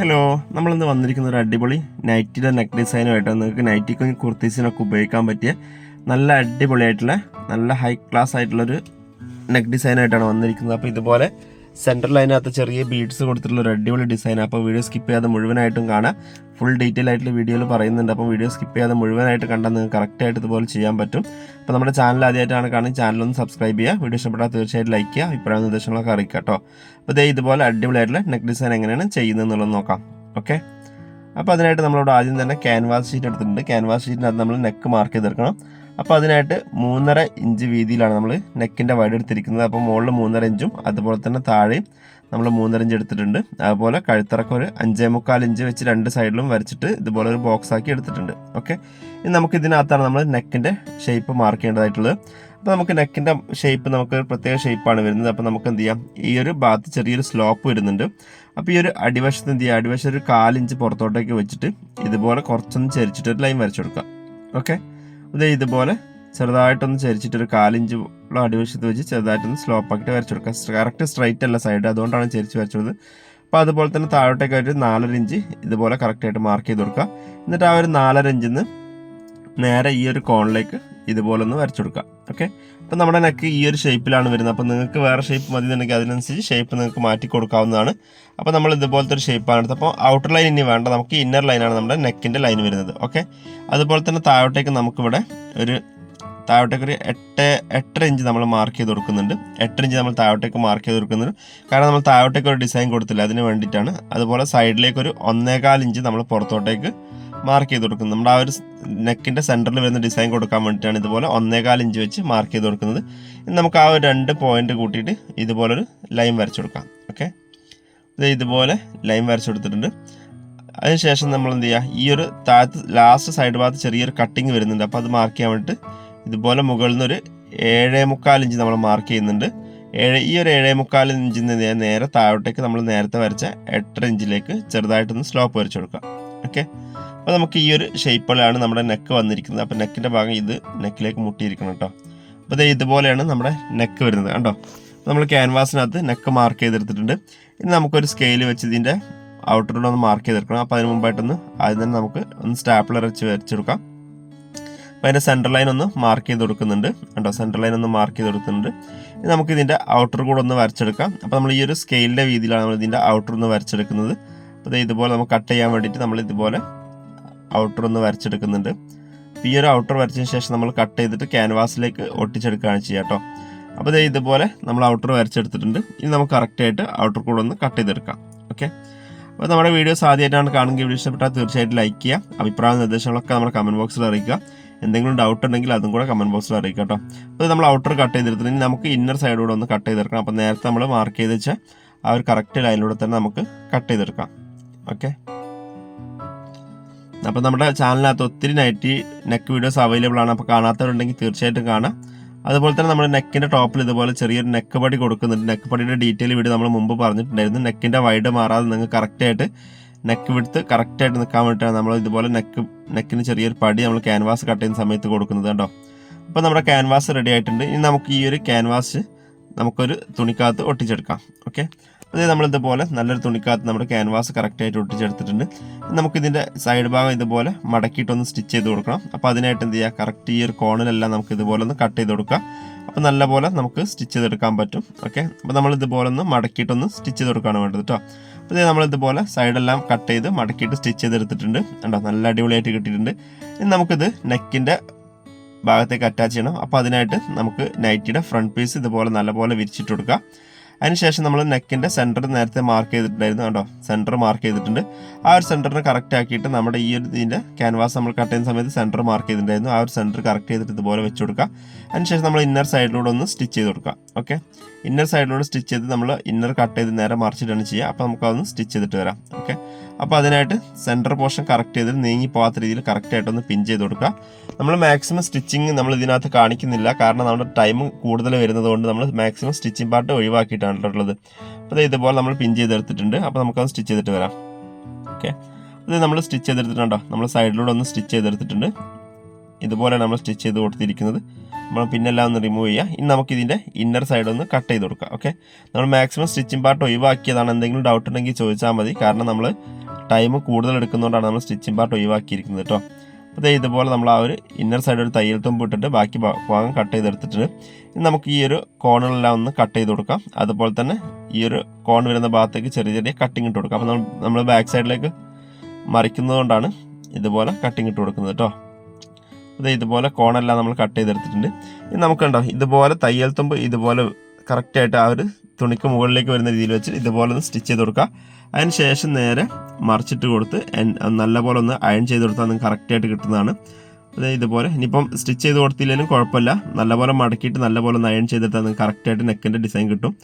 Hello നമ്മളിന്ന് വന്നിരിക്കുന്ന ഒരു അടിപൊളി നൈറ്റിയുടെ നെക്ക് ഡിസൈനുമായിട്ട് നിങ്ങൾക്ക് നൈറ്റിക്കും കുർത്തീസിനൊക്കെ ഉപയോഗിക്കാൻ പറ്റിയ നല്ല അടിപൊളിയായിട്ടുള്ള നല്ല ഹൈ ക്ലാസ് ആയിട്ടുള്ളൊരു നെക്ക് ഡിസൈനായിട്ടാണ് വന്നിരിക്കുന്നത്. അപ്പോൾ ഇതുപോലെ സെൻട്രൽ ലൈനകത്ത് ചെറിയ ബീഡ്സ് കൊടുത്തിട്ടുള്ള ഒരു അടിപൊളി ഡിസൈൻ അപ്പോൾ വീഡിയോ സ്കിപ്പ് ചെയ്യാതെ മുഴുവനായിട്ടും കാണാം. ഫുൾ ഡീറ്റെയിൽ ആയിട്ടുള്ള വീഡിയോയിൽ പറയുന്നുണ്ട്. അപ്പോൾ വീഡിയോ സ്കിപ്പ് ചെയ്യാതെ മുഴുവനായിട്ട് കണ്ടാൽ നിങ്ങൾക്ക് കറക്റ്റായിട്ട് ഇതുപോലെ ചെയ്യാൻ പറ്റും. അപ്പോൾ നമ്മുടെ ചാനൽ ആദ്യമായിട്ടാണ് കാണുന്നത്. ചാനൽ ഒന്ന് സബ്സ്ക്രൈബ് ചെയ്യുക. വീഡിയോ ഇഷ്ടപ്പെട്ടാൽ തീർച്ചയായിട്ടും ലൈക്ക് ചെയ്യുക. അഭിപ്രായ നിർദ്ദേശങ്ങളൊക്കെ അറിയിക്കുക കേട്ടോ. അപ്പോൾ ഇതേ ഇതുപോലെ അടിപൊളിയായിട്ടുള്ള നെക്ക് ഡിസൈൻ എങ്ങനെയാണ് ചെയ്യുന്നത് എന്നുള്ളത് നോക്കാം. ഓക്കെ അപ്പോൾ അതിനായിട്ട് നമ്മളിവിടെ ആദ്യം തന്നെ ക്യാൻവാസ് ഷീറ്റ് എടുത്തിട്ടുണ്ട്. ക്യാൻവാസ് ഷീറ്റിനകത്ത് നമ്മൾ നെക്ക് മാർക്ക് ചെയ്തെടുക്കണം. അപ്പോൾ അതിനായിട്ട് മൂന്നര ഇഞ്ച് വീതിയിലാണ് നമ്മൾ നെക്കിന്റെ വൈഡ് എടുത്തിരിക്കുന്നത്. അപ്പോൾ മുകളിൽ മൂന്നര ഇഞ്ചും അതുപോലെ തന്നെ താഴെയും നമ്മൾ മൂന്നര ഇഞ്ച് എടുത്തിട്ടുണ്ട്. അതുപോലെ കഴുത്തിറക്കം ഒരു അഞ്ചേ മുക്കാൽ ഇഞ്ച് വെച്ച് രണ്ട് സൈഡിലും വരച്ചിട്ട് ഇതുപോലെ ഒരു ബോക്സ് ആക്കി എടുത്തിട്ടുണ്ട്. ഓക്കെ ഇനി നമുക്ക് ഇതിനകത്താണ് നമ്മൾ നെക്കിന്റെ ഷേപ്പ് മാർക്ക് ചെയ്യേണ്ടതായിട്ടുള്ളത്. അപ്പോൾ നമുക്ക് നെക്കിന്റെ ഷേപ്പ് നമുക്ക് ഒരു പ്രത്യേക ഷേപ്പാണ് വരുന്നത്. അപ്പോൾ നമുക്ക് എന്ത് ചെയ്യാം? ഈ ഒരു ഭാഗത്ത് ചെറിയൊരു സ്ലോപ്പ് വരുന്നുണ്ട്. അപ്പോൾ ഈ ഒരു അടിവശത്ത് എന്ത് ചെയ്യുക അടിവശം ഒരു കാലിഞ്ച് പുറത്തോട്ടേക്ക് വെച്ചിട്ട് ഇതുപോലെ കുറച്ചൊന്ന് ചരിച്ചിട്ട് ഒരു ലൈൻ വരച്ചു കൊടുക്കാം. ഓക്കെ ഇത് ഇതുപോലെ ചെറുതായിട്ടൊന്ന് ചരിച്ചിട്ട് ഒരു കാലിഞ്ച് അടിവശത്ത് വെച്ച് ചെറുതായിട്ടൊന്ന് സ്ലോപ്പ് ആക്കിയിട്ട് വരച്ചു കൊടുക്കുക. കറക്റ്റ് സ്ട്രൈറ്റ് അല്ല സൈഡ് അതുകൊണ്ടാണ് ചരിച്ച് വരച്ചത് അപ്പോൾ അതുപോലെ തന്നെ താഴോട്ടേക്ക് ഒരു നാലര ഇഞ്ച് ഇതുപോലെ കറക്റ്റായിട്ട് മാർക്ക് ചെയ്ത് കൊടുക്കുക. എന്നിട്ട് ആ ഒരു നാലര ഇഞ്ചിന്ന് നേരെ ഈ ഒരു കോണിലേക്ക് ഇതുപോലെ ഒന്ന് വരച്ചു കൊടുക്കുക. ഓക്കെ? അപ്പം നമ്മുടെ നെക്ക് ഈ ഒരു ഷേപ്പിലാണ് വരുന്നത്. അപ്പോൾ നിങ്ങൾക്ക് വേറെ ഷേപ്പ് മതി എന്നുണ്ടെങ്കിൽ അതിനനുസരിച്ച് ഷേപ്പ് നിങ്ങൾക്ക് മാറ്റി കൊടുക്കാവുന്നതാണ്. അപ്പോൾ നമ്മൾ ഇതുപോലത്തെ ഒരു ഷേപ്പാണ് എടുത്തത്. അപ്പോൾ ഔട്ടർ ലൈൻ ഇനി വേണ്ട. നമുക്ക് ഇന്നർ ലൈനാണ് നമ്മുടെ നെക്കിന്റെ ലൈൻ വരുന്നത്. ഓക്കെ? അതുപോലെ തന്നെ താഴോട്ടേക്ക് നമുക്കിവിടെ ഒരു താഴോട്ടേക്ക് ഒരു എട്ട് എട്ടര ഇഞ്ച് നമ്മൾ മാർക്ക് ചെയ്ത് കൊടുക്കുന്നുണ്ട്. എട്ടര ഇഞ്ച് നമ്മൾ താഴോട്ടേക്ക് മാർക്ക് ചെയ്ത് കൊടുക്കുന്നുണ്ട്. കാരണം നമ്മൾ താഴോട്ടേക്ക് ഒരു ഡിസൈൻ കൊടുത്തില്ല. അതിന് വേണ്ടിയിട്ടാണ്. അതുപോലെ സൈഡിലേക്ക് ഒരു ഒന്നേകാൽ ഇഞ്ച് നമ്മൾ പുറത്തോട്ടേക്ക് മാർക്ക് ചെയ്ത് കൊടുക്കുന്നത്. നമ്മുടെ ആ ഒരു നെക്കിന്റെ സെന്ററിൽ വരുന്ന ഡിസൈൻ കൊടുക്കാൻ വേണ്ടിയിട്ടാണ് ഇതുപോലെ ഒന്നേകാൽ ഇഞ്ച് വെച്ച് മാർക്ക് ചെയ്ത് കൊടുക്കുന്നത്. ഇനി നമുക്ക് ആ ഒരു രണ്ട് പോയിന്റ് കൂട്ടിയിട്ട് ഇതുപോലൊരു ലൈൻ വരച്ചു കൊടുക്കാം. ഓക്കെ ഇത് ഇതുപോലെ ലൈൻ വരച്ചു കൊടുത്തിട്ടുണ്ട്. അതിനുശേഷം നമ്മൾ എന്ത് ചെയ്യുക? ഈ ഒരു താഴത്ത് ലാസ്റ്റ് സൈഡ് ഭാഗത്ത് ചെറിയൊരു കട്ടിങ് വരുന്നുണ്ട്. അപ്പോൾ അത് മാർക്ക് ചെയ്യാൻ വേണ്ടിയിട്ട് ഇതുപോലെ മുകളിൽ നിന്ന് ഒരു ഏഴേ മുക്കാൽ ഇഞ്ച് നമ്മൾ മാർക്ക് ചെയ്യുന്നുണ്ട്. ഏഴ് ഈ ഒരു ഏഴേ മുക്കാൽ ഇഞ്ചിൽ നിന്ന് നേരെ താഴോട്ടേക്ക് നമ്മൾ നേരത്തെ വരച്ച എട്ടര ഇഞ്ചിലേക്ക് ചെറുതായിട്ടൊന്ന് സ്ലോപ്പ് വരച്ചു കൊടുക്കാം ഓക്കെ അപ്പോൾ നമുക്ക് ഈ ഒരു ഷേപ്പിലാണ് നമ്മുടെ നെക്ക് വന്നിരിക്കുന്നത്. അപ്പോൾ നെക്കിന്റെ ഭാഗം ഇത് നെക്കിലേക്ക് മുട്ടിയിരിക്കണം കേട്ടോ അപ്പോൾ ഇത് ഇതുപോലെയാണ് നമ്മുടെ നെക്ക് വരുന്നത് കണ്ടോ? നമ്മൾ ക്യാൻവാസിനകത്ത് നെക്ക് മാർക്ക് ചെയ്തെടുത്തിട്ടുണ്ട്. ഇനി നമുക്കൊരു സ്കെയിൽ വെച്ച് ഇതിന്റെ ഔട്ടറിലൂടെ ഒന്ന് മാർക്ക് ചെയ്തെടുക്കണം. അപ്പോൾ അതിന് മുമ്പായിട്ടൊന്ന് ആദ്യം തന്നെ നമുക്ക് ഒന്ന് സ്റ്റാപ്ലർ വെച്ച് വരച്ചെടുക്കാം. അപ്പോൾ അതിന്റെ സെന്റർ ലൈൻ ഒന്ന് മാർക്ക് ചെയ്ത് കൊടുക്കുന്നുണ്ട്. കണ്ടോ? സെന്റർ ലൈൻ ഒന്ന് മാർക്ക് ചെയ്ത് കൊടുക്കുന്നുണ്ട്. ഇനി നമുക്ക് ഇതിന്റെ ഔട്ടർ കൂടെ ഒന്ന് വരച്ചെടുക്കാം. അപ്പോൾ നമ്മൾ ഈ ഒരു സ്കെയിലിന്റെ രീതിയിലാണ് നമ്മൾ ഇതിന്റെ ഔട്ടർ ഒന്ന് വരച്ചെടുക്കുന്നത്. അപ്പോൾ ഇതുപോലെ നമുക്ക് കട്ട് ചെയ്യാൻ വേണ്ടിയിട്ട് നമ്മൾ ഇതുപോലെ ഔട്ടർ ഒന്ന് വരച്ചെടുക്കുന്നുണ്ട്. ഈ ഒരു ഔട്ടർ വരച്ചതിന് ശേഷം നമ്മൾ കട്ട് ചെയ്തിട്ട് ക്യാൻവാസിലേക്ക് ഒട്ടിച്ചെടുക്കുകയാണ് ചെയ്യുക കേട്ടോ അപ്പോൾ ഇതേ ഇതുപോലെ നമ്മൾ ഔട്ടർ വരച്ചെടുത്തിട്ടുണ്ട്. ഇനി നമുക്ക് കറക്റ്റായിട്ട് ഔട്ടർ കൂടെ ഒന്ന് കട്ട് ചെയ്തെടുക്കാം. ഓക്കെ അപ്പോൾ നമ്മുടെ വീഡിയോസ് ആദ്യമായിട്ടാണ് കാണുമെങ്കിൽ വീഡിയോ ഇഷ്ടപ്പെട്ടാൽ തീർച്ചയായിട്ടും ലൈക്ക് ചെയ്യുക. അഭിപ്രായ നിർദ്ദേശങ്ങളൊക്കെ നമ്മുടെ കമന്റ് ബോക്സിൽ അറിയിക്കുക. എന്തെങ്കിലും ഡൗട്ട് ഉണ്ടെങ്കിൽ അതും കൂടെ കമന്റ് ബോക്സിൽ അറിയിക്കുക കേട്ടോ അപ്പോൾ നമ്മൾ ഔട്ടർ കട്ട് ചെയ്തെടുത്തിട്ട് ഇനി നമുക്ക് ഇന്നർ സൈഡിലൂടെ ഒന്ന് കട്ട് ചെയ്തെടുക്കണം. അപ്പോൾ നേരത്തെ നമ്മൾ മാർക്ക് ചെയ്ത് വെച്ചാൽ ആ ഒരു കറക്റ്റ് ലൈനിലൂടെ തന്നെ നമുക്ക് കട്ട് ചെയ്തെടുക്കാം. ഓക്കെ അപ്പോൾ നമ്മുടെ ചാനലിനകത്ത് ഒത്തിരി നൈറ്റി നെക്ക് വീഡിയോസ് അവൈലബിൾ ആണ്. അപ്പോൾ കാണാത്തവരുണ്ടെങ്കിൽ തീർച്ചയായിട്ടും കാണാം. അതുപോലെ തന്നെ നമ്മുടെ നെക്കിന്റെ ടോപ്പിൽ ഇതുപോലെ ചെറിയൊരു നെക്ക് പടി കൊടുക്കുന്നുണ്ട്. നെക്ക് പടിയുടെ ഡീറ്റെയിൽ വീഡിയോ നമ്മൾ മുമ്പ് പറഞ്ഞിട്ടുണ്ടായിരുന്നു. നെക്കിന്റെ വൈഡ് മാറാതെ നിങ്ങൾക്ക് കറക്റ്റായിട്ട് നെക്ക് വിടുത്ത് കറക്റ്റായിട്ട് നിൽക്കാൻ വേണ്ടിയിട്ടാണ് നമ്മൾ ഇതുപോലെ നെക്ക് നെക്കിന് ചെറിയൊരു പടി നമ്മൾ ക്യാൻവാസ് കട്ട് ചെയ്യുന്ന സമയത്ത് കൊടുക്കുന്നത് കേട്ടോ അപ്പോൾ നമ്മുടെ ക്യാൻവാസ് റെഡി ആയിട്ടുണ്ട്. ഇനി നമുക്ക് ഈ ഒരു ക്യാൻവാസ് നമുക്കൊരു തുണിക്കകത്ത് ഒട്ടിച്ചെടുക്കാം. ഓക്കെ അത് നമ്മൾ ഇതുപോലെ നല്ലൊരു തുണിക്കകത്ത് നമ്മുടെ ക്യാൻവാസ് കറക്റ്റായിട്ട് ഒട്ടിച്ചെടുത്തിട്ടുണ്ട്. നമുക്ക് നമുക്കിതിന്റെ സൈഡ് ഭാഗം ഇതുപോലെ മടക്കിയിട്ടൊന്ന് സ്റ്റിച്ച് ചെയ്ത് കൊടുക്കണം. അപ്പോൾ അതിനായിട്ട് എന്ത് ചെയ്യുക കറക്റ്റ് ഈ ഒരു കോണിലെല്ലാം നമുക്ക് ഇതുപോലെ ഒന്ന് കട്ട് ചെയ്ത് കൊടുക്കുക അപ്പോൾ നല്ലപോലെ നമുക്ക് സ്റ്റിച്ച് ചെയ്തെടുക്കാൻ പറ്റും. ഓക്കെ അപ്പോൾ നമ്മൾ ഇതുപോലെ ഒന്ന് മടക്കിയിട്ടൊന്ന് സ്റ്റിച്ച് ചെയ്ത് കൊടുക്കുകയാണ് വേണ്ടത് കേട്ടോ അപ്പോൾ ഇത് നമ്മൾ ഇതുപോലെ സൈഡെല്ലാം കട്ട് ചെയ്ത് മടക്കിയിട്ട് സ്റ്റിച്ച് ചെയ്തെടുത്തിട്ടുണ്ട്. കണ്ടോ? നല്ല അടിപൊളിയായിട്ട് കിട്ടിയിട്ടുണ്ട്. ഇനി നമുക്കിത് നെക്കിന്റെ ഭാഗത്തേക്ക് അറ്റാച്ച് ചെയ്യണം. അപ്പോൾ അതിനായിട്ട് നമുക്ക് നൈറ്റിയുടെ ഫ്രണ്ട് പീസ് ഇതുപോലെ നല്ലപോലെ വിരിച്ചിട്ട് കൊടുക്കുക അതിനുശേഷം നമ്മൾ നെക്കിന്റെ സെന്റർ നേരത്തെ മാർക്ക് ചെയ്തിട്ടുണ്ടായിരുന്നു കേട്ടോ സെന്റർ മാർക്ക് ചെയ്തിട്ടുണ്ട്. ആ ഒരു സെന്ററിന് കറക്റ്റ് ആക്കിയിട്ട് നമ്മുടെ ഈ ഒരു ഇതിന്റെ ക്യാൻവാസ് നമ്മൾ കട്ട് ചെയ്യുന്ന സമയത്ത് സെന്റർ മാർക്ക് ചെയ്തിട്ടുണ്ടായിരുന്നു. ആ ഒരു സെന്റർ കറക്റ്റ് ചെയ്തിട്ട് ഇതുപോലെ വെച്ച് കൊടുക്കുക. അതിനുശേഷം നമ്മൾ ഇന്നർ സൈഡിലൂടെ ഒന്ന് സ്റ്റിച്ച് ചെയ്ത് കൊടുക്കുക. ഓക്കെ ഇന്നർ സൈഡിലൂടെ സ്റ്റിച്ച് ചെയ്ത് നമ്മൾ ഇന്നർ കട്ട് ചെയ്ത് നേരെ മറിച്ചിട്ടാണ് ചെയ്യുക. അപ്പോൾ നമുക്കതൊന്ന് സ്റ്റിച്ച് ചെയ്തിട്ട് വരാം. ഓക്കെ അപ്പോൾ അതിനായിട്ട് സെന്റർ പോർഷൻ കറക്റ്റ് ചെയ്ത് നീങ്ങി പോകാത്ത രീതിയിൽ കറക്റ്റായിട്ടൊന്ന് പിൻ ചെയ്ത് കൊടുക്കുക. നമ്മൾ മാക്സിമം സ്റ്റിച്ചിങ് നമ്മൾ ഇതിനകത്ത് കാണിക്കുന്നില്ല. കാരണം നമ്മുടെ ടൈം കൂടുതൽ വരുന്നത് കൊണ്ട് നമ്മൾ മാക്സിമം സ്റ്റിച്ചിങ് പാർട്ട് ഒഴിവാക്കിയിട്ടാണ് ഉള്ളത്. അപ്പോൾ ഇതുപോലെ നമ്മൾ പിൻ ചെയ്തെടുത്തിട്ടുണ്ട്. അപ്പോൾ നമുക്കത് സ്റ്റിച്ച് ചെയ്തിട്ട് വരാം. ഓക്കെ ഇത് നമ്മൾ സ്റ്റിച്ച് ചെയ്തെടുത്തിട്ടുണ്ടോ നമ്മൾ സൈഡിലൂടെ ഒന്ന് സ്റ്റിച്ച് ചെയ്തെടുത്തിട്ടുണ്ട്. ഇതുപോലെ നമ്മൾ സ്റ്റിച്ച് ചെയ്ത് കൊടുത്തിരിക്കുന്നത്. നമ്മൾ പിന്നെല്ലാം ഒന്ന് റിമൂവ് ചെയ്യുക. ഇനി നമുക്ക് ഇതിന്റെ ഇന്നർ സൈഡ് ഒന്ന് കട്ട് ചെയ്ത് കൊടുക്കാം. ഓക്കെ നമ്മൾ മാക്സിമം സ്റ്റിച്ചിങ് പാർട്ട് ഒഴിവാക്കിയതാണ് എന്തെങ്കിലും ഡൗട്ട് ഉണ്ടെങ്കിൽ ചോദിച്ചാൽ മതി. കാരണം നമ്മൾ ടൈം കൂടുതൽ എടുക്കുന്നതുകൊണ്ടാണ് നമ്മൾ സ്റ്റിച്ചിങ് പാർട്ട് ഒഴിവാക്കിയിരിക്കുന്നത് കേട്ടോ അപ്പോൾ ഇതേ ഇതുപോലെ നമ്മൾ ആ ഒരു ഇന്നർ സൈഡ് ഒരു തയ്യൽ തുമ്പ് ഇട്ടിട്ട് ബാക്കി ഭാഗം കട്ട് ചെയ്തെടുത്തിട്ടുണ്ട് ഇനി നമുക്ക് ഈ ഒരു കോണുകളെല്ലാം ഒന്ന് കട്ട് ചെയ്ത് കൊടുക്കാം. അതുപോലെ തന്നെ ഈ ഒരു കോൺ വരുന്ന ഭാഗത്തേക്ക് ചെറിയ ചെറിയ കട്ടിങ് ഇട്ട് കൊടുക്കാം. അപ്പോൾ നമ്മൾ ബാക്ക് സൈഡിലേക്ക് മറിക്കുന്നതുകൊണ്ടാണ് ഇതുപോലെ കട്ടിങ് ഇട്ട് കൊടുക്കുന്നത് കേട്ടോ അതെ ഇതുപോലെ കോണെല്ലാം നമ്മൾ കട്ട് ചെയ്തെടുത്തിട്ടുണ്ട്. ഇനി നമുക്ക് കണ്ടോ ഇതുപോലെ തയ്യൽ തുമ്പ് ഇതുപോലെ കറക്റ്റായിട്ട് ആ ഒരു തുണിക്ക് മുകളിലേക്ക് വരുന്ന രീതിയിൽ വെച്ച് ഇതുപോലെ ഒന്ന് സ്റ്റിച്ച് ചെയ്ത് കൊടുക്കുക അതിന് ശേഷം നേരെ മറിച്ചിട്ട് കൊടുത്ത് നല്ലപോലെ ഒന്ന് അയൺ ചെയ്ത് കൊടുത്താൽ നിങ്ങൾക്ക് കറക്റ്റായിട്ട് കിട്ടുന്നതാണ്. ഇതുപോലെ. ഇനിയിപ്പം സ്റ്റിച്ച് ചെയ്ത് കൊടുത്തില്ലെങ്കിലും കുഴപ്പമില്ല. നല്ലപോലെ മടക്കിയിട്ട് നല്ലപോലെ ഒന്ന് അയൺ ചെയ്തെടുത്താൽ നിങ്ങൾക്ക് കറക്റ്റായിട്ട് നെക്കിന്റെ ഡിസൈൻ കിട്ടും.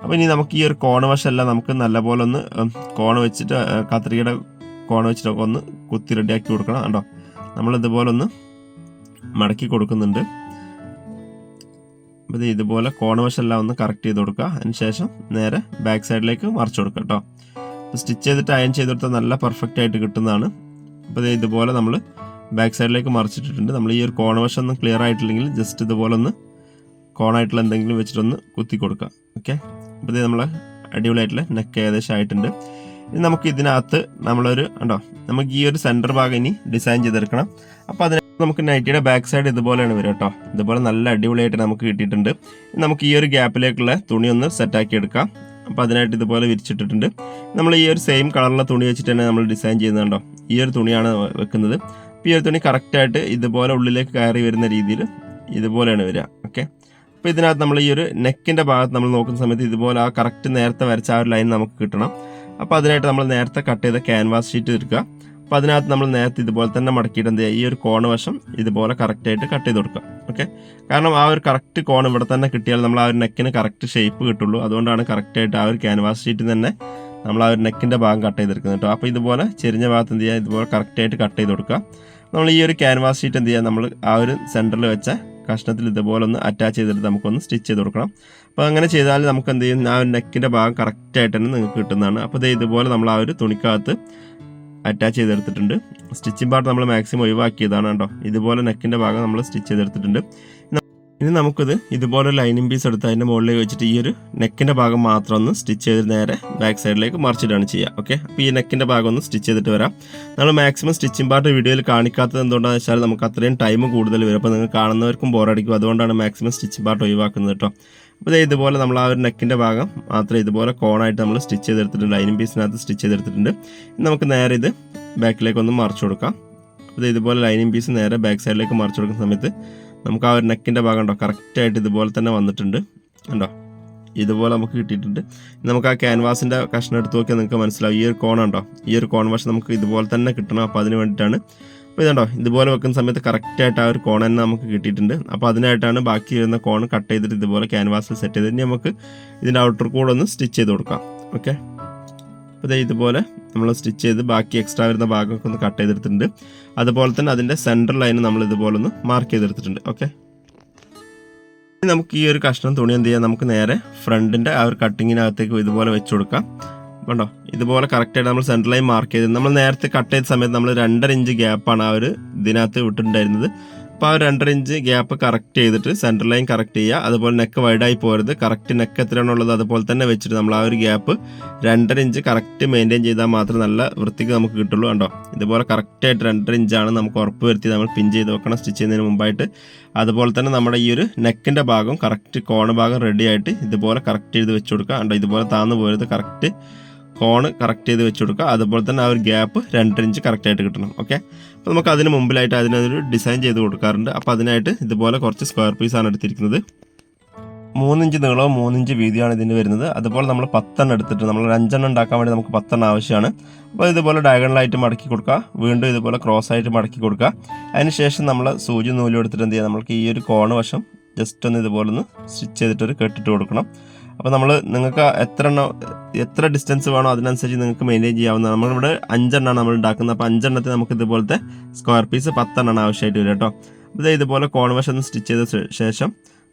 അപ്പോൾ ഇനി നമുക്ക് ഈ ഒരു കോണ വശമെല്ലാം നമുക്ക് നല്ലപോലെ ഒന്ന് കോൺ വെച്ചിട്ട് കത്രികയുടെ കോൺ വെച്ചിട്ടൊക്കെ ഒന്ന് കുത്തി റെഡിയാക്കി കൊടുക്കണം കണ്ടോ? നമ്മൾ ഇതുപോലെ ഒന്ന് മടക്കി കൊടുക്കുന്നുണ്ട്. അപ്പോൾ ഇതുപോലെ ഇതുപോലെ കോണവശമെല്ലാം ഒന്ന് കറക്റ്റ് ചെയ്ത് കൊടുക്കുക. അതിന് ശേഷം നേരെ ബാക്ക് സൈഡിലേക്ക് മറിച്ച് കൊടുക്കുക കേട്ടോ. സ്റ്റിച്ച് ചെയ്തിട്ട് അയൺ ചെയ്തെടുത്താൽ നല്ല പെർഫെക്റ്റ് ആയിട്ട് കിട്ടുന്നതാണ്. അപ്പോൾ ഇതുപോലെ നമ്മൾ ബാക്ക് സൈഡിലേക്ക് മറിച്ചിട്ടിട്ടുണ്ട്. നമ്മൾ ഈ ഒരു കോണവശം ഒന്നും ക്ലിയർ ആയിട്ടില്ലെങ്കിൽ ജസ്റ്റ് ഇതുപോലെ ഒന്ന് കോണായിട്ടുള്ള എന്തെങ്കിലും വെച്ചിട്ടൊന്ന് കുത്തി കൊടുക്കുക ഓക്കെ അപ്പോൾ ഇത് നമ്മളെ അടിപൊളിയായിട്ടുള്ള നെക്ക് ഏകദേശം ആയിട്ടുണ്ട്. ഇനി നമുക്ക് ഇതിനകത്ത് നമ്മളൊരു ഉണ്ടോ? നമുക്ക് ഈ ഒരു സെന്റർ ഭാഗം ഇനി ഡിസൈൻ ചെയ്തെടുക്കണം. അപ്പോൾ അതിന് നമുക്ക് നൈറ്റിയുടെ ബാക്ക് സൈഡ് ഇതുപോലെയാണ് വരിക കേട്ടോ. ഇതുപോലെ നല്ല അടിപൊളിയായിട്ട് നമുക്ക് കിട്ടിയിട്ടുണ്ട്. നമുക്ക് ഈ ഒരു ഗ്യാപ്പിലേക്കുള്ള തുണി ഒന്ന് സെറ്റാക്കി എടുക്കാം. അപ്പോൾ അതിനായിട്ട് ഇതുപോലെ വിരിച്ചിട്ടിട്ടുണ്ട്. നമ്മൾ ഈ ഒരു സെയിം കളറുള്ള തുണി വെച്ചിട്ട് തന്നെ നമ്മൾ ഡിസൈൻ ചെയ്യുന്നുണ്ടോ ഈ ഒരു തുണിയാണ് വെക്കുന്നത്. അപ്പോൾ ഈ ഒരു തുണി കറക്റ്റായിട്ട് ഇതുപോലെ ഉള്ളിലേക്ക് കയറി വരുന്ന രീതിയിൽ ഇതുപോലെയാണ് വരിക. ഓക്കെ അപ്പോൾ ഇതിനകത്ത് നമ്മൾ ഈ ഒരു നെക്കിന്റെ ഭാഗത്ത് നമ്മൾ നോക്കുന്ന സമയത്ത് ഇതുപോലെ ആ കറക്റ്റ് നേരത്തെ വരച്ച ആ ഒരു ലൈൻ നമുക്ക് കിട്ടണം. അപ്പോൾ അതിനായിട്ട് നമ്മൾ നേരത്തെ കട്ട് ചെയ്ത ക്യാൻവാസ് ഷീറ്റ് എടുക്കുക. അപ്പോൾ അതിനകത്ത് നമ്മൾ നേരത്തെ ഇതുപോലെ തന്നെ മടക്കിയിട്ട് എന്ത് ചെയ്യുക ഈ ഒരു കോണ് വശം ഇതുപോലെ കറക്റ്റായിട്ട് കട്ട് ചെയ്ത് കൊടുക്കുക. ഓക്കെ. കാരണം ആ ഒരു കറക്റ്റ് കോൺ ഇവിടെ തന്നെ കിട്ടിയാൽ നമ്മൾ ആ ഒരു നെക്കിന് കറക്റ്റ് ഷേപ്പ് കിട്ടുള്ളൂ. അതുകൊണ്ടാണ് കറക്റ്റായിട്ട് ആ ഒരു ക്യാൻവാസ് ഷീറ്റിൽ തന്നെ നമ്മൾ ആ ഒരു നെക്കിന്റെ ഭാഗം കട്ട് ചെയ്തെടുക്കുന്നത് കേട്ടോ അപ്പോൾ ഇതുപോലെ ചെരിഞ്ഞ ഭാഗത്ത് എന്ത് ചെയ്യുക ഇതുപോലെ കറക്റ്റായിട്ട് കട്ട് ചെയ്ത് കൊടുക്കുക. നമ്മൾ ഈ ഒരു ക്യാൻവാസ് ഷീറ്റ് എന്ത് ചെയ്യുക നമ്മൾ ആ ഒരു സെന്ററിൽ വെച്ച കഷ്ണത്തിൽ ഇതുപോലെ ഒന്ന് അറ്റാച്ച് ചെയ്തിട്ട് നമുക്കൊന്ന് സ്റ്റിച്ച് ചെയ്ത് കൊടുക്കണം. അപ്പോൾ അങ്ങനെ ചെയ്താൽ നമുക്ക് എന്ത് ചെയ്യും? ആ ഒരു നെക്കിന്റെ ഭാഗം കറക്റ്റായിട്ട് തന്നെ നിങ്ങൾക്ക് കിട്ടുന്നതാണ്. അപ്പോൾ ഇത് ഇതുപോലെ നമ്മൾ ആ ഒരു തുണിക്കകത്ത് അറ്റാച്ച് ചെയ്തെടുത്തിട്ടുണ്ട്. സ്റ്റിച്ചിങ് പാർട്ട് നമ്മൾ മാക്സിമം ഒഴിവാക്കിയതാണ് കേട്ടോ. ഇതുപോലെ നെക്കിന്റെ ഭാഗം നമ്മൾ സ്റ്റിച്ച് ചെയ്തെടുത്തിട്ടുണ്ട്. ഇനി നമുക്കിത് ഇതുപോലെ ലൈനിങ് പീസ് എടുത്ത് അതിന്റെ മുകളിലേക്ക് വെച്ചിട്ട് ഈ ഒരു നെക്കിന്റെ ഭാഗം മാത്രം ഒന്ന് സ്റ്റിച്ച് ചെയ്ത് നേരെ ബാക്ക് സൈഡിലേക്ക് മറിച്ചിട്ടാണ് ചെയ്യുക. ഓക്കെ അപ്പോൾ ഈ നെക്കിന്റെ ഭാഗം ഒന്ന് സ്റ്റിച്ച് ചെയ്തിട്ട് വരാം. നമ്മൾ മാക്സിമം സ്റ്റിച്ചിങ് പാർട്ട് വീഡിയോയിൽ കാണിക്കാത്തത് എന്തുകൊണ്ടാണെന്ന് വെച്ചാൽ നമുക്ക് അത്രയും ടൈം കൂടുതൽ വരും. അപ്പോൾ നിങ്ങൾ കാണുന്നവർക്കും ബോറടിക്കും അതുകൊണ്ടാണ് മാക്സിമം സ്റ്റിച്ചിങ് പാർട്ട് ഒഴിവാക്കുന്നത് കേട്ടോ. അപ്പോൾ ഇതുപോലെ നമ്മൾ ആ ഒരു നെക്കിന്റെ ഭാഗം മാത്രം ഇതുപോലെ കോണായിട്ട് നമ്മൾ സ്റ്റിച്ച് ചെയ്തെടുത്തിട്ടുണ്ട്. ലൈനിങ് പീസിനകത്ത് സ്റ്റിച്ച് ചെയ്തെടുത്തിട്ടുണ്ട്. നമുക്ക് നേരെ ഇത് ബാക്കിലേക്ക് ഒന്ന് മറിച്ച് കൊടുക്കാം. അപ്പോൾ ഇതുപോലെ ലൈനിങ് പീസ് നേരെ ബാക്ക് സൈഡിലേക്ക് മറിച്ച് കൊടുക്കുന്ന സമയത്ത് നമുക്ക് ആ ഒരു നെക്കിന്റെ ഭാഗം ഉണ്ടോ കറക്റ്റായിട്ട് ഇതുപോലെ തന്നെ വന്നിട്ടുണ്ട്. ഉണ്ടോ ഇതുപോലെ നമുക്ക് കിട്ടിയിട്ടുണ്ട്. നമുക്ക് ആ ക്യാൻവാസിന്റെ കഷ്ണം എടുത്ത് നോക്കിയാൽ നിങ്ങൾക്ക് മനസ്സിലാവും. ഈ ഒരു കോണുണ്ടോ ഈ ഒരു കോൺ നമുക്ക് ഇതുപോലെ തന്നെ കിട്ടണം. അപ്പോൾ അതിന് വേണ്ടിയിട്ടാണ് അപ്പോൾ ഇതുണ്ടോ? ഇതുപോലെ വെക്കുന്ന സമയത്ത് കറക്റ്റായിട്ട് ആ ഒരു കോൺ തന്നെ നമുക്ക് കിട്ടിയിട്ടുണ്ട്. അപ്പോൾ അതിനായിട്ടാണ് ബാക്കി വരുന്ന കോൺ കട്ട് ചെയ്തിട്ട് ഇതുപോലെ ക്യാൻവാസിൽ സെറ്റ് ചെയ്ത് നമുക്ക് ഇതിന്റെ ഔട്ടർ കൂടെ ഒന്ന് സ്റ്റിച്ച് ചെയ്ത് കൊടുക്കാം. ഓക്കെ അപ്പോൾ ഇതേ ഇതുപോലെ നമ്മൾ സ്റ്റിച്ച് ചെയ്ത് ബാക്കി എക്സ്ട്രാ വരുന്ന ഭാഗമൊക്കെ ഒന്ന് കട്ട് ചെയ്തെടുത്തിട്ടുണ്ട്. അതുപോലെ തന്നെ അതിന്റെ സെന്റർ ലൈൻ നമ്മൾ ഇതുപോലെ ഒന്ന് മാർക്ക് ചെയ്തെടുത്തിട്ടുണ്ട്. ഓക്കെ നമുക്ക് ഈ ഒരു കഷ്ണം തുണി എന്ത് ചെയ്യാം? നമുക്ക് നേരെ ഫ്രണ്ടിന്റെ ആ ഒരു കട്ടിങ്ങിനകത്തേക്ക് ഇതുപോലെ വെച്ച് കൊടുക്കാം. കണ്ടോ? ഇതുപോലെ കറക്റ്റായിട്ട് നമ്മൾ സെൻട്രൽ ലൈൻ മാർക്ക് ചെയ്ത് നമ്മൾ നേരത്തെ കട്ട് ചെയ്ത സമയത്ത് നമ്മൾ രണ്ടര ഇഞ്ച് ഗ്യാപ്പാണ് ആ ഒരു ഇതിനകത്ത് വിട്ടിട്ടുണ്ടായിരുന്നത്. അപ്പോൾ ആ രണ്ടര ഇഞ്ച് ഗ്യാപ്പ് കറക്റ്റ് ചെയ്തിട്ട് സെൻട്രൽ ലൈൻ കറക്റ്റ് ചെയ്യുക. അതുപോലെ നെക്ക് വൈഡായി പോരുത്. കറക്റ്റ് നെക്ക് എത്രയാണുള്ളത് അതുപോലെ തന്നെ വെച്ചിട്ട് നമ്മൾ ആ ഒരു ഗ്യാപ്പ് രണ്ടര ഇഞ്ച് കറക്റ്റ് മെയിന്റെയിൻ ചെയ്താൽ മാത്രം നല്ല വൃത്തിക്ക് നമുക്ക് കിട്ടുള്ളൂ കണ്ടോ? ഇതുപോലെ കറക്റ്റായിട്ട് രണ്ടര ഇഞ്ചാണ് നമുക്ക് ഉറപ്പ് വരുത്തി നമ്മൾ പിൻ ചെയ്ത് വെക്കണം സ്റ്റിച്ച് ചെയ്യുന്നതിന് മുമ്പായിട്ട്. അതുപോലെ തന്നെ നമ്മുടെ ഈ ഒരു നെക്കിന്റെ ഭാഗം കറക്റ്റ് കോണ ഭാഗം റെഡി ആയിട്ട് ഇതുപോലെ കറക്റ്റ് ചെയ്ത് വെച്ച് കൊടുക്കുക. കണ്ടോ? ഇതുപോലെ താന്ന് പോരുത് കറക്റ്റ് കോണ് കറക്റ്റ് ചെയ്ത് വെച്ച് കൊടുക്കുക. അതുപോലെ തന്നെ ആ ഒരു ഗ്യാപ്പ് രണ്ടര ഇഞ്ച് കറക്റ്റായിട്ട് കിട്ടണം. ഓക്കെ അപ്പോൾ നമുക്ക് അതിന് മുമ്പിലായിട്ട് അതിനൊരു ഡിസൈൻ ചെയ്ത് കൊടുക്കാറുണ്ട്. അപ്പോൾ അതിനായിട്ട് ഇതുപോലെ കുറച്ച് സ്ക്വയർ പീസാണ് എടുത്തിരിക്കുന്നത്. മൂന്നിഞ്ച് നീളവും മൂന്നിഞ്ച് വീതിയാണ് ഇതിന് വരുന്നത്. അതുപോലെ നമ്മൾ പത്തെണ്ണം എടുത്തിട്ട് നമ്മൾ അഞ്ചെണ്ണം ഉണ്ടാക്കാൻ വേണ്ടി നമുക്ക് പത്തെണ്ണം ആവശ്യമാണ്. അപ്പോൾ ഇതുപോലെ ഡയഗണലായിട്ട് മടക്കി കൊടുക്കുക. വീണ്ടും ഇതുപോലെ ക്രോസ് ആയിട്ട് മടക്കി കൊടുക്കുക. അതിനുശേഷം നമ്മൾ സൂചി നൂലും എടുത്തിട്ട് എന്ത് ചെയ്യുക? നമുക്ക് ഈ ഒരു കോണ് വശം ജസ്റ്റ് ഒന്ന് ഇതുപോലെ ഒന്ന് സ്റ്റിച്ച് ചെയ്തിട്ടൊരു കെട്ടിട്ട് കൊടുക്കണം. അപ്പോൾ നമ്മൾ നിങ്ങൾക്ക് എത്ര എണ്ണം എത്ര ഡിസ്റ്റൻസ് വേണോ അതിനനുസരിച്ച് നിങ്ങൾക്ക് മെയിന്റെയിൻ ചെയ്യാവുന്ന നമ്മളിവിടെ അഞ്ചെണ്ണമാണ് നമ്മൾ ഉണ്ടാക്കുന്നത്. അപ്പോൾ അഞ്ചെണ്ണത്തിന് നമുക്ക് ഇതുപോലത്തെ സ്ക്വയർ പീസ് പത്തെണ്ണമാണ് ആവശ്യമായിട്ട് വരും കേട്ടോ. അപ്പോൾ ഇതുപോലെ കോൺവേഷൻ ഒന്ന് സ്റ്റിച്ച് ചെയ്ത ശേഷം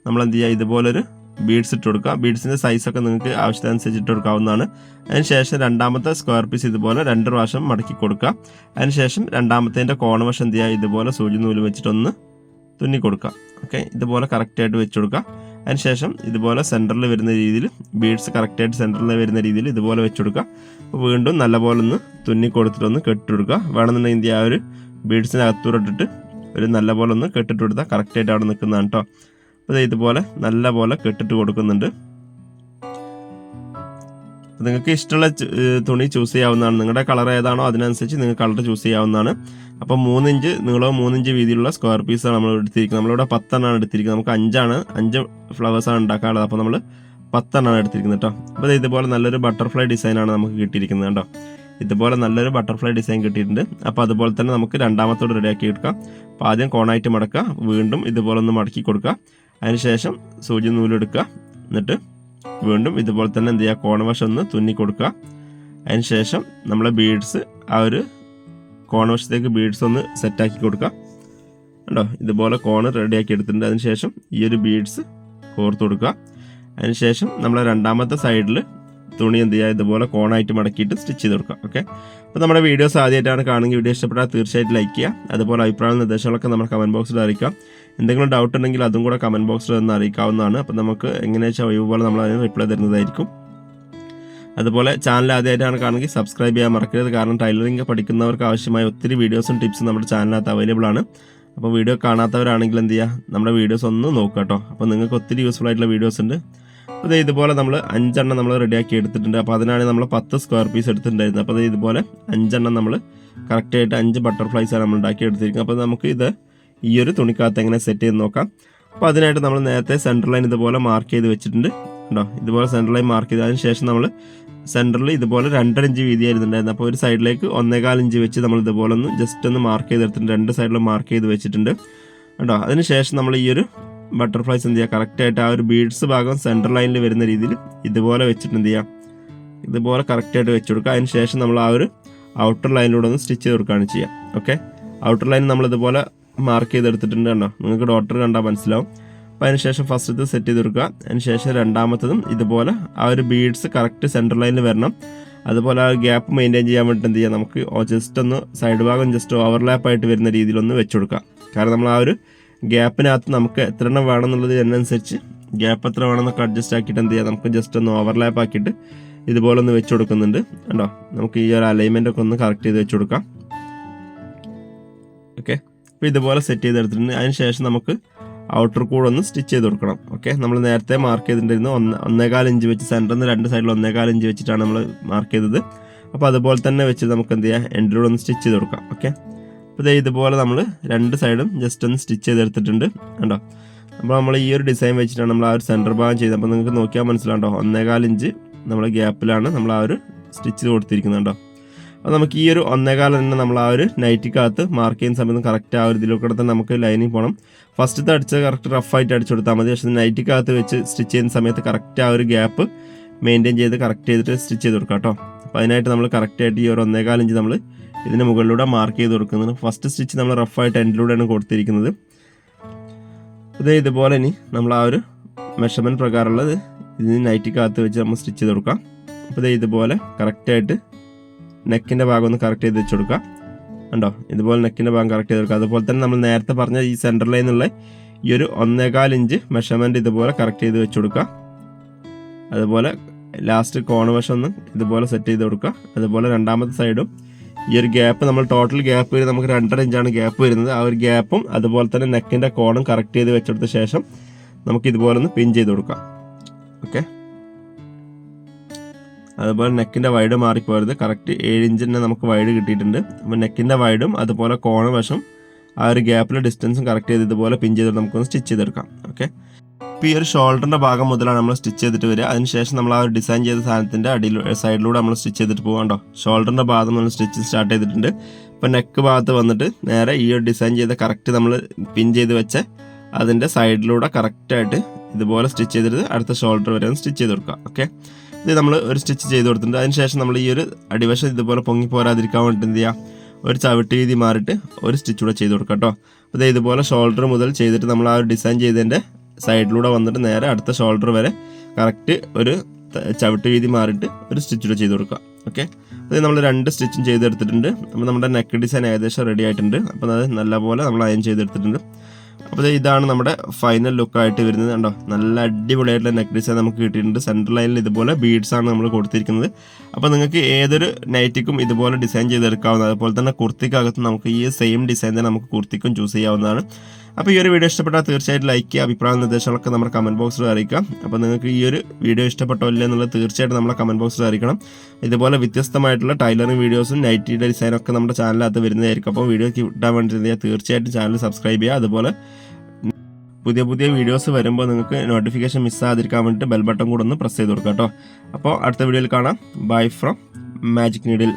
നമ്മൾ എന്ത് ചെയ്യുക? ഇതുപോലൊരു ബീഡ്സ് ഇട്ട് കൊടുക്കുക. ബീഡ്സിന്റെ സൈസൊക്കെ നിങ്ങൾക്ക് ആവശ്യത്തിനനുസരിച്ച് ഇട്ട് കൊടുക്കാവുന്നതാണ്. അതിന് ശേഷം രണ്ടാമത്തെ സ്ക്വയർ പീസ് ഇതുപോലെ രണ്ട് പ്രാവശ്യം മടക്കി കൊടുക്കുക. അതിന് ശേഷം രണ്ടാമത്തേന്റെ കോൺവേഷൻ എന്ത് ചെയ്യുക? ഇതുപോലെ സൂചി നൂൽ വെച്ചിട്ടൊന്ന് തുന്നി കൊടുക്കുക. ഓക്കെ ഇതുപോലെ കറക്റ്റായിട്ട് വെച്ച് കൊടുക്കുക. അതിനുശേഷം ഇതുപോലെ സെന്ററിൽ വരുന്ന രീതിയിൽ ബീഡ്സ് കറക്റ്റായിട്ട് സെന്ററിൽ വരുന്ന രീതിയിൽ ഇതുപോലെ വെച്ച് കൊടുക്കുക അപ്പോൾ വീണ്ടും നല്ലപോലെ ഒന്ന് തുന്നി കൊടുത്തിട്ടൊന്ന് കെട്ടിയെടുക്കുക വേണമെന്നുണ്ടെങ്കിൽ ആ ഒരു ബീഡ്സിന്റെ അകത്തൂരിട്ടിട്ട് ഒരു നല്ലപോലെ ഒന്ന് കെട്ടിട്ട് കൊടുത്താൽ കറക്റ്റായിട്ട് അവിടെ നിൽക്കുന്നതാണ് കേട്ടോ അപ്പോൾ ഇതുപോലെ നല്ലപോലെ കെട്ടിട്ട് കൊടുക്കുന്നുണ്ട്. നിങ്ങൾക്ക് ഇഷ്ടമുള്ള തുണി ചൂസ് ചെയ്യാവുന്നതാണ്. നിങ്ങളുടെ കളർ ഏതാണോ അതിനനുസരിച്ച് നിങ്ങൾക്ക് കളർ ചൂസ് ചെയ്യാവുന്നതാണ്. അപ്പോൾ മൂന്നിഞ്ച് നീളവും മൂന്നിഞ്ച് വീതിയിലുള്ള സ്ക്വയർ പീസാണ് നമ്മൾ എടുത്തിരിക്കുന്നത്. നമ്മളിവിടെ പത്തെണ്ണമാണ് എടുത്തിരിക്കുന്നത്. നമുക്ക് അഞ്ചാണ് അഞ്ച് ഫ്ലവേഴ്സാണ് ഉണ്ടാക്കാനുള്ളത്. അപ്പോൾ നമ്മൾ പത്തെണ്ണമാണ് എടുത്തിരിക്കുന്നത് കേട്ടോ അപ്പോൾ ഇതുപോലെ നല്ലൊരു ബട്ടർഫ്ലൈ ഡിസൈനാണ് നമുക്ക് കിട്ടിയിരിക്കുന്നത് കേട്ടോ ഇതുപോലെ നല്ലൊരു ബട്ടർഫ്ലൈ ഡിസൈൻ കിട്ടിയിട്ടുണ്ട്. അപ്പോൾ അതുപോലെ തന്നെ നമുക്ക് രണ്ടാമത്തോട് റെഡിയാക്കി എടുക്കാം. അപ്പോൾ ആദ്യം കോണായിട്ട് മടക്കുക. വീണ്ടും ഇതുപോലെ ഒന്ന് മടക്കി കൊടുക്കുക. അതിനുശേഷം സൂചി നൂലെടുക്കുക എന്നിട്ട് വീണ്ടും ഇതുപോലെ തന്നെ എന്ത് ചെയ്യുക? കോണവശം ഒന്ന് തുന്നി കൊടുക്കുക. അതിനുശേഷം നമ്മളെ ബീഡ്സ് ആ ഒരു കോണവശത്തേക്ക് ബീഡ്സ് ഒന്ന് സെറ്റാക്കി കൊടുക്കുക. കണ്ടോ? ഇതുപോലെ കോണ് റെഡിയാക്കി എടുത്തിട്ടുണ്ട്. അതിനുശേഷം ഈ ഒരു ബീഡ്സ് കോർത്ത് കൊടുക്കുക. അതിനുശേഷം നമ്മളെ രണ്ടാമത്തെ സൈഡിൽ തുണി എന്ത് ചെയ്യുക? ഇതുപോലെ കോണായിട്ട് മടക്കിയിട്ട് സ്റ്റിച്ച് ചെയ്ത് കൊടുക്കുക. ഓക്കെ അപ്പോൾ നമ്മുടെ വീഡിയോസ് ആദ്യമായിട്ടാണ് കാണുമെങ്കിൽ വീഡിയോ ഇഷ്ടപ്പെട്ടാൽ തീർച്ചയായിട്ടും ലൈക്ക് ചെയ്യുക. അതുപോലെ അഭിപ്രായ നിർദ്ദേശങ്ങളൊക്കെ നമ്മൾ കമന്റ് ബോക്സിൽ അറിയിക്കാം എന്തെങ്കിലും ഡൗട്ട് ഉണ്ടെങ്കിൽ അതും കൂടെ കമന്റ് ബോക്സിൽ ഒന്ന് അറിയിക്കാവുന്നതാണ്. അപ്പോൾ നമുക്ക് എങ്ങനെയാ വെച്ചാൽ പോലെ നമ്മൾ അതിന് റിപ്ലൈ തരുന്നതായിരിക്കും. അതുപോലെ ചാനൽ ആദ്യമായിട്ടാണ് കാണുമെങ്കിൽ സബ്സ്ക്രൈബ് ചെയ്യാൻ മറക്കരുത്. കാരണം ടൈലറിംഗ് പഠിക്കുന്നവർക്ക് ആവശ്യമായ ഒത്തിരി വീഡിയോസും ടിപ്സും നമ്മുടെ ചാനലിനകത്ത് അവൈലബിൾ ആണ്. അപ്പോൾ വീഡിയോ കാണാത്തവരാണെങ്കിൽ എന്ത് ചെയ്യുക? നമ്മുടെ വീഡിയോസ് ഒന്ന് നോക്കുക കേട്ടോ. അപ്പോൾ നിങ്ങൾക്ക് ഒത്തിരി യൂസ്ഫുൾ ആയിട്ടുള്ള വീഡിയോസ് ഉണ്ട്. ദേ ഇതുപോലെ നമ്മൾ അഞ്ചെണ്ണം നമ്മൾ റെഡിയാക്കി എടുത്തിട്ടുണ്ട്. അപ്പോൾ അതിനാണ് നമ്മൾ പത്ത് സ്ക്വയർ പീസ് എടുത്തിട്ടുണ്ടായിരുന്നത്. അപ്പോൾ അത് ഇതുപോലെ അഞ്ചെണ്ണം നമ്മൾ കറക്റ്റായിട്ട് അഞ്ച് ബട്ടർഫ്ലൈസാണ് നമ്മൾ ഉണ്ടാക്കി എടുത്തിരിക്കുന്നത്. അപ്പോൾ നമുക്ക് ഇത് ഈ ഒരു തുണിക്കകത്ത് എങ്ങനെ സെറ്റ് ചെയ്ത് നോക്കാം. അപ്പോൾ അതിനായിട്ട് നമ്മൾ നേരത്തെ സെന്റർ ലൈൻ ഇതുപോലെ മാർക്ക് ചെയ്ത് വെച്ചിട്ടുണ്ട്. ഉണ്ടോ ഇതുപോലെ സെന്റർ ലൈൻ മാർക്ക് ചെയ്തതിന് ശേഷം നമ്മൾ സെന്ററിൽ ഇതുപോലെ രണ്ടര ഇഞ്ച് വീതിയായിരുന്നുണ്ടായിരുന്നു അപ്പോൾ ഒരു സൈഡിലേക്ക് ഒന്നേകാൽ ഇഞ്ച് വെച്ച് നമ്മൾ ഇതുപോലെ ഒന്ന് ജസ്റ്റ് ഒന്ന് മാർക്ക് ചെയ്തെടുത്തിട്ടുണ്ട്. രണ്ട് സൈഡിലും മാർക്ക് ചെയ്ത് വെച്ചിട്ടുണ്ട്. കേട്ടോ അതിന് ശേഷം നമ്മൾ ഈ ഒരു ബട്ടർഫ്ലൈസ് എന്ത് ചെയ്യുക കറക്റ്റായിട്ട് ആ ഒരു ബീഡ്സ് ഭാഗം സെന്റർ ലൈനിൽ വരുന്ന രീതിയിൽ ഇതുപോലെ വെച്ചിട്ട് എന്ത് ചെയ്യുക ഇതുപോലെ കറക്റ്റായിട്ട് വെച്ച് കൊടുക്കുക. അതിന് ശേഷം നമ്മൾ ആ ഒരു ഔട്ടർ ലൈനിലൂടെ ഒന്ന് സ്റ്റിച്ച് ചെയ്ത് കൊടുക്കുകയാണ് ചെയ്യുക ഓക്കെ ഔട്ടർ ലൈൻ നമ്മൾ ഇതുപോലെ മാർക്ക് ചെയ്തെടുത്തിട്ടുണ്ട് കണ്ടോ? നിങ്ങൾക്ക് ഡോട്ടർ കണ്ടാൽ മനസ്സിലാവും. അപ്പോൾ അതിനുശേഷം ഫസ്റ്റത്തെ സെറ്റ് ചെയ്ത് കൊടുക്കുക. അതിനുശേഷം രണ്ടാമത്തതും ഇതുപോലെ ആ ഒരു ബീഡ്സ് കറക്റ്റ് സെന്റർ ലൈനിൽ വരണം. അതുപോലെ ആ ഗ്യാപ്പ് മെയിന്റെയിൻ ചെയ്യാൻ വേണ്ടി എന്ത് ചെയ്യുക നമുക്ക് ജസ്റ്റ് ഒന്ന് സൈഡ് ഭാഗം ജസ്റ്റ് ഓവർലാപ്പ് ആയിട്ട് വരുന്ന രീതിയിലൊന്ന് വെച്ച് കൊടുക്കുക. കാരണം നമ്മൾ ആ ഒരു ഗ്യാപ്പിനകത്ത് നമുക്ക് എത്ര എണ്ണം വേണമെന്നുള്ളത് അതിനനുസരിച്ച് ഗ്യാപ്പ് എത്ര വേണമെന്നൊക്കെ അഡ്ജസ്റ്റ് ആക്കിയിട്ട് എന്ത് ചെയ്യാം? നമുക്ക് ജസ്റ്റ് ഒന്ന് ഓവർലാപ്പ് ആക്കിയിട്ട് ഇതുപോലെ ഒന്ന് വെച്ച് കൊടുക്കുന്നുണ്ട്. കണ്ടോ? നമുക്ക് ഈ ഒരു അലൈൻമെന്റ് ഒക്കെ ഒന്ന് കറക്റ്റ് ചെയ്ത് വെച്ച് കൊടുക്കാം. ഓക്കെ അപ്പോൾ ഇതുപോലെ സെറ്റ് ചെയ്തെടുത്തിട്ടുണ്ട്. അതിന് ശേഷം നമുക്ക് ഔട്ടർ കൂടെ ഒന്ന് സ്റ്റിച്ച് ചെയ്ത് കൊടുക്കണം. ഓക്കെ നമ്മൾ നേരത്തെ മാർക്ക് ചെയ്തിട്ടുണ്ടായിരുന്നു ഒന്ന് ഒന്നേകാൽ ഇഞ്ച് വെച്ച് സെന്ററിൽ നിന്ന് രണ്ട് സൈഡിൽ ഒന്നേകാൽ ഇഞ്ച് വെച്ചിട്ടാണ് നമ്മൾ മാർക്ക് ചെയ്തത്. അപ്പോൾ അതുപോലെ തന്നെ വെച്ച് നമുക്ക് എന്ത് ചെയ്യാം? എൻഡിലൂടെ ഒന്ന് സ്റ്റിച്ച് ചെയ്ത് കൊടുക്കാം. ഓക്കെ അപ്പോൾ ദേ ഇതുപോലെ നമ്മൾ രണ്ട് സൈഡും ജസ്റ്റ് ഒന്ന് സ്റ്റിച്ച് ചെയ്തെടുത്തിട്ടുണ്ട്. കണ്ടോ? അപ്പോൾ നമ്മൾ ഈ ഒരു ഡിസൈൻ വെച്ചിട്ടാണ് നമ്മൾ ആ ഒരു സെന്റർ ഭാഗം ചെയ്തത്. അപ്പോൾ നിങ്ങൾക്ക് നോക്കിയാൽ മനസ്സിലാണ്ടോ ഒന്നേകാൽ ഇഞ്ച് നമ്മൾ ഗ്യാപ്പിലാണ് നമ്മൾ ആ ഒരു സ്റ്റിച്ച് കൊടുത്തിരിക്കുന്നത് കേട്ടോ. അപ്പോൾ നമുക്ക് ഈ ഒരു ഒന്നേകാലം തന്നെ നമ്മൾ ആ ഒരു നൈറ്റിക്കകത്ത് മാർക്ക് ചെയ്യുന്ന സമയത്ത് കറക്റ്റ് ആ ഒരു ഇതിലൂടെ തന്നെ നമുക്ക് ലൈനിങ് പോകണം ഫസ്റ്റത്തെ അടിച്ചത് കറക്റ്റ് റഫായിട്ട് അടിച്ചു കൊടുത്താൽ മതി. പക്ഷേ നൈറ്റിക്കകത്ത് വെച്ച് സ്റ്റിച്ച് ചെയ്യുന്ന സമയത്ത് കറക്റ്റ് ആ ഒരു ഗ്യാപ്പ് മെയിന്റെയിൻ ചെയ്ത് കറക്റ്റ് ചെയ്തിട്ട് സ്റ്റിച്ച് ചെയ്ത് കൊടുക്കാം കേട്ടോ. അപ്പോൾ അതിനായിട്ട് നമ്മൾ കറക്റ്റായിട്ട് ഈ ഒരു ഒന്നേകാൽ ഇഞ്ച് നമ്മൾ ഇതിന് മുകളിലൂടെ മാർക്ക് ചെയ്ത് കൊടുക്കുന്നത് ഫസ്റ്റ് സ്റ്റിച്ച് നമ്മൾ റഫായിട്ട് എൻഡിലൂടെയാണ് കൊടുത്തിരിക്കുന്നത്. ഇത് ഇതുപോലെ ഇനി നമ്മൾ ആ ഒരു മെഷർമെന്റ് പ്രകാരമുള്ളത് ഇതിന് നൈറ്റിക്കകത്ത് വെച്ച് നമ്മൾ സ്റ്റിച്ച് ചെയ്ത് കൊടുക്കാം. അപ്പോൾ ഇത് ഇതുപോലെ കറക്റ്റായിട്ട് നെക്കിന്റെ ഭാഗം ഒന്ന് കറക്റ്റ് ചെയ്ത് വെച്ച് കൊടുക്കാം. കണ്ടോ? ഇതുപോലെ നെക്കിന്റെ ഭാഗം കറക്റ്റ് ചെയ്ത് കൊടുക്കുക അതുപോലെ തന്നെ നമ്മൾ നേരത്തെ പറഞ്ഞ ഈ സെന്റർ ലൈനുള്ള ഈ ഒരു ഒന്നേകാൽ ഇഞ്ച് മെഷർമെന്റ് ഇതുപോലെ കറക്റ്റ് ചെയ്ത് വെച്ച് കൊടുക്കുക അതുപോലെ ലാസ്റ്റ് കോണ് വശം ഒന്ന് ഇതുപോലെ സെറ്റ് ചെയ്ത് കൊടുക്കുക അതുപോലെ രണ്ടാമത്തെ സൈഡും ഈ ഒരു ഗ്യാപ്പ് നമ്മൾ ടോട്ടൽ ഗ്യാപ്പ് വരുന്നത് നമുക്ക് രണ്ടര ഇഞ്ചാണ് ഗ്യാപ്പ് വരുന്നത്. ആ ഒരു ഗ്യാപ്പും അതുപോലെ തന്നെ നെക്കിന്റെ കോണും കറക്റ്റ് ചെയ്ത് വെച്ചെടുത്ത ശേഷം നമുക്ക് ഇതുപോലെ ഒന്ന് പിൻ ചെയ്ത് കൊടുക്കാം. ഓക്കെ അതുപോലെ നെക്കിന്റെ വൈഡ് മാറിപ്പോരുത്. കറക്റ്റ് ഏഴ് ഇഞ്ചിന് നമുക്ക് വൈഡ് കിട്ടിയിട്ടുണ്ട്. അപ്പോൾ നെക്കിന്റെ വൈഡും അതുപോലെ കോണ വശം ആ ഒരു ഗ്യാപ്പിലെ ഡിസ്റ്റൻസും കറക്റ്റ് ചെയ്ത് ഇതുപോലെ പിൻ ചെയ്ത് നമുക്കൊന്ന് സ്റ്റിച്ച് ചെയ്തെടുക്കാം. ഓക്കെ ഇപ്പോൾ ഈ ഒരു ഷോൾഡറിന്റെ ഭാഗം മുതലാണ് നമ്മൾ സ്റ്റിച്ച് ചെയ്തിട്ട് വരിക. അതിനുശേഷം നമ്മൾ ആ ഒരു ഡിസൈൻ ചെയ്ത സാധനത്തിന്റെ അടി സൈഡിലൂടെ നമ്മൾ സ്റ്റിച്ച് ചെയ്തിട്ട് പോകാണ്ടോ ഷോൾഡറിന്റെ ഭാഗം നമ്മൾ സ്റ്റിച്ച് സ്റ്റാർട്ട് ചെയ്തിട്ടുണ്ട്. ഇപ്പോൾ നെക്ക് ഭാഗത്ത് വന്നിട്ട് നേരെ ഈ ഒരു ഡിസൈൻ ചെയ്ത കറക്റ്റ് നമ്മൾ പിൻ ചെയ്ത് വെച്ച അതിന്റെ സൈഡിലൂടെ കറക്റ്റായിട്ട് ഇതുപോലെ സ്റ്റിച്ച് ചെയ്തിട്ട് അടുത്ത ഷോൾഡർ വരെ സ്റ്റിച്ച് ചെയ്ത് കൊടുക്കുക ഓക്കെ? ഇത് നമ്മൾ ഒരു സ്റ്റിച്ച് ചെയ്ത് കൊടുത്തിട്ടുണ്ട്. അതിനുശേഷം നമ്മൾ ഈ ഒരു അടിവശം ഇതുപോലെ പൊങ്ങി പോരാതിരിക്കാൻ വേണ്ടി എന്ത് ചെയ്യുക ഒരു ചവിട്ട് രീതി മാറിയിട്ട് ഒരു സ്റ്റിച്ച് കൂടെ ചെയ്ത് കൊടുക്കാം കേട്ടോ. അപ്പോൾ ഇതുപോലെ ഷോൾഡർ മുതൽ ചെയ്തിട്ട് നമ്മൾ ആ ഒരു ഡിസൈൻ ചെയ്തതിന്റെ സൈഡിലൂടെ വന്നിട്ട് നേരെ അടുത്ത ഷോൾഡർ വരെ കറക്റ്റ് ഒരു ചവിട്ട് വീതി മാറിയിട്ട് ഒരു സ്റ്റിച്ച് കൂടെ ചെയ്ത് കൊടുക്കുക. ഓക്കെ അത് നമ്മൾ രണ്ട് സ്റ്റിച്ചും ചെയ്തെടുത്തിട്ടുണ്ട്. അപ്പോൾ നമ്മുടെ നെക്ക് ഡിസൈൻ ഏകദേശം റെഡി ആയിട്ടുണ്ട്. അപ്പോൾ അത് നല്ലപോലെ നമ്മൾ അയൺ ചെയ്തെടുത്തിട്ടുണ്ട്. അപ്പോൾ ഇതാണ് നമ്മുടെ ഫൈനൽ ലുക്കായിട്ട് വരുന്നത് കണ്ടോ? നല്ല അടിപൊളിയായിട്ടുള്ള നെക്ക് ഡിസൈൻ നമുക്ക് കിട്ടിയിട്ടുണ്ട്. സെൻട്രൽ ലൈനിൽ ഇതുപോലെ ബീഡ്സ് ആണ് നമ്മൾ കൊടുത്തിരിക്കുന്നത്. അപ്പോൾ നിങ്ങൾക്ക് ഏതൊരു നൈറ്റിക്കും ഇതുപോലെ ഡിസൈൻ ചെയ്തെടുക്കാവുന്നത് അതുപോലെ തന്നെ കുർത്തിക്കകത്ത് നമുക്ക് ഈ സെയിം ഡിസൈൻ തന്നെ നമുക്ക് കുർത്തിക്കും ചൂസ് ചെയ്യാവുന്നതാണ്. അപ്പോൾ ഈ ഒരു വീഡിയോ ഇഷ്ടപ്പെട്ടാൽ തീർച്ചയായിട്ടും ലൈക്ക് ചെയ്യുക അഭിപ്രായ നിർദ്ദേശങ്ങളൊക്കെ നമ്മുടെ കമന്റ് ബോക്സിൽ അറിയിക്കാം അപ്പോൾ നിങ്ങൾക്ക് ഈ ഒരു വീഡിയോ ഇഷ്ടപ്പെട്ടോ ഇല്ല എന്നുള്ളത് തീർച്ചയായിട്ടും നമ്മളെ കമന്റ് ബോക്സിൽ അറിയിക്കണം. ഇതുപോലെ വ്യത്യസ്തമായിട്ടുള്ള ടൈലറിംഗ് വീഡിയോസും നൈറ്റിയുടെ ഡിസൈനൊക്കെ നമ്മുടെ ചാനലിനകത്ത് വരുന്നതായിരിക്കും. അപ്പോൾ വീഡിയോ കിട്ടാൻ വേണ്ടി തീർച്ചയായിട്ടും ചാനൽ സബ്സ്ക്രൈബ് ചെയ്യുക. അതുപോലെ പുതിയ പുതിയ വീഡിയോസ് വരുമ്പോൾ നിങ്ങൾക്ക് നോട്ടിഫിക്കേഷൻ മിസ്സാതിരിക്കാൻ വേണ്ടിയിട്ട് ബെൽ ബട്ടൺ കൂടെ ഒന്ന് പ്രസ് ചെയ്ത് കൊടുക്കാം കേട്ടോ. അപ്പോൾ അടുത്ത വീഡിയോയിൽ കാണാം. Bye from magic needle